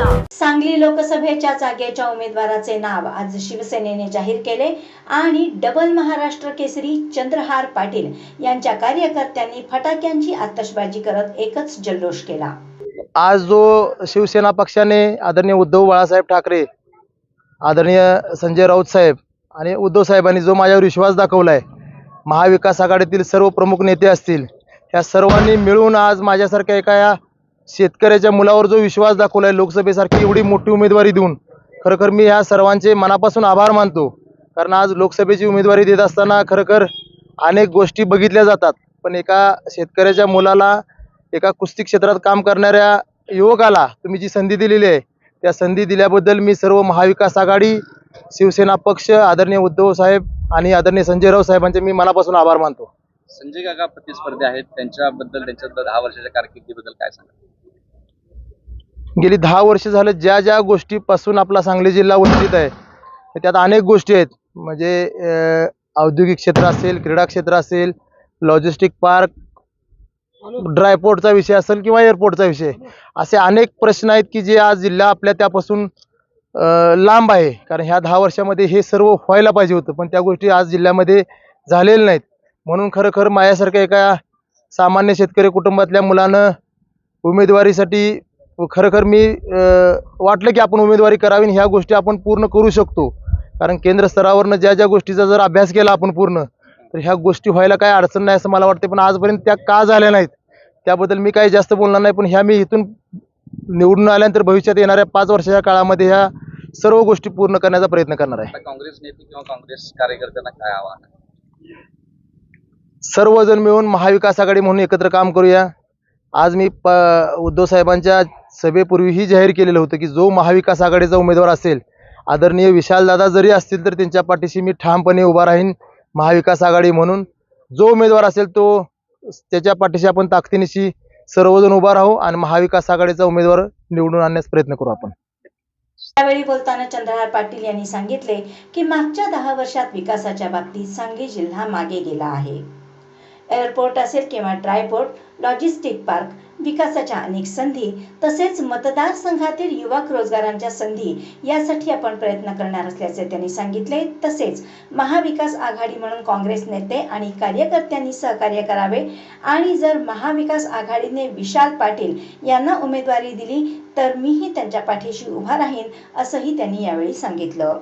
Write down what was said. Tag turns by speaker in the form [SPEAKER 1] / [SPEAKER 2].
[SPEAKER 1] सांगली लोकसभेच्या जागेच्या उमेदवाराचे नाव आज शिवसेनेने जाहीर केले आणि डबल महाराष्ट्र केसरी चंद्रहार पाटील यांच्या कार्यकर्त्यांनी फटाक्यांची आतषबाजी करत एकच जल्लोष केला.
[SPEAKER 2] आज जो शिवसेना पक्षाने आदरणीय उद्धव बाळासाहेब ठाकरे आदरणीय संजय राऊत साहेब आणि उद्धव साहेबांनी जो माझ्यावर विश्वास दाखवलाय महाविकास आघाडीतील सर्व प्रमुख नेते असतील ह्या सर्वांनी मिळून आज माझ्यासारख्या एका या शेतकऱ्याच्या मुलावर जो विश्वास दाखवला आहे लोकसभेसारखी एवढी मोठी उमेदवारी देऊन खरोखर मी ह्या सर्वांचे मनापासून आभार मानतो. कारण आज लोकसभेची उमेदवारी देत असताना खरोखर अनेक गोष्टी बघितल्या जातात. पण एका शेतकऱ्याच्या मुलाला एका कुस्ती क्षेत्रात काम करणाऱ्या युवकाला तुम्ही जी संधी दिलेली आहे त्या संधी दिल्याबद्दल मी सर्व महाविकास आघाडी शिवसेना पक्ष आदरणीय उद्धव साहेब आणि आदरणीय संजय साहेबांचे मी मनापासून आभार मानतो.
[SPEAKER 3] संजय काका प्रतिस्पर्धी आहेत. त्यांच्याबद्दल त्यांच्या दहा वर्षाच्या कारकिर्दीबद्दल काय सांगा
[SPEAKER 2] गेली दहा वर्ष झालं ज्या ज्या गोष्टीपासून आपला सांगली जिल्हा वंचित आहे त्यात अनेक गोष्टी आहेत. म्हणजे औद्योगिक क्षेत्र असेल क्रीडा क्षेत्र असेल लॉजिस्टिक पार्क ड्रायपोर्टचा विषय असेल किंवा एअरपोर्टचा विषय असे अनेक प्रश्न आहेत की जे आज जिल्हा आपल्या त्यापासून लांब आहे. कारण ह्या दहा वर्षामध्ये हे सर्व व्हायला पाहिजे होतं पण त्या गोष्टी आज जिल्ह्यामध्ये झालेल्या नाहीत. म्हणून खरोखर माझ्यासारख्या एका सामान्य शेतकरी कुटुंबातल्या मुलानं उमेदवारीसाठी खरोखर मी वाटलं की आपण उमेदवारी करावी ह्या गोष्टी आपण पूर्ण करू शकतो. कारण केंद्र स्तरावरनं ज्या ज्या गोष्टीचा जर अभ्यास केला आपण पूर्ण तर ह्या गोष्टी व्हायला काय अडचण नाही असं मला वाटते पण आजपर्यंत त्या का झाल्या नाहीत? त्याबद्दल मी काही जास्त बोलणार नाही. पण ह्या मी इथून निवडून आल्यानंतर भविष्यात येणाऱ्या पाच वर्षाच्या काळामध्ये ह्या सर्व गोष्टी पूर्ण करण्याचा प्रयत्न करणार आहे.
[SPEAKER 3] काँग्रेस नेते किंवा काँग्रेस कार्यकर्त्यांना काय आव्हान आहे?
[SPEAKER 2] सर्वजण मिळून महाविकास आघाडी म्हणून एकत्र काम करूया. आज मी प उद्धव साहेबांच्या सभेपूर्वीही जाहीर केलेलं होतं की जो महाविकास आघाडीचा उमेदवार असेल आदरणीय विशालदादा जरी असतील तर त्यांच्या पाठीशी मी ठामपणे उभा राहीन महाविकास आघाडी म्हणून. जो उमेदवार असेल तो त्याच्या पाठीशी आपण ताकदीनिशी सर्वजण उभा राहू आणि महाविकास आघाडीचा उमेदवार निवडून आणण्यास प्रयत्न करू आपण.
[SPEAKER 1] यावेळी बोलताना चंद्रहार पाटील यांनी सांगितले की मागच्या दहा वर्षात विकासाच्या बाबतीत सांगली जिल्हा मागे गेला आहे. एअरपोर्ट असेल किंवा ड्रायपोर्ट लॉजिस्टिक पार्क विकासाच्या अनेक संधी तसेच मतदारसंघातील युवक रोजगारांच्या संधी यासाठी आपण प्रयत्न करणार असल्याचे त्यांनी सांगितले. तसेच महाविकास आघाडी म्हणून काँग्रेस नेते आणि कार्यकर्त्यांनी सहकार्य करावे. आणि जर महाविकास आघाडीने विशाल पाटील यांना उमेदवारी दिली तर मीही त्यांच्या पाठीशी उभा राहीन असंही त्यांनी यावेळी सांगितलं.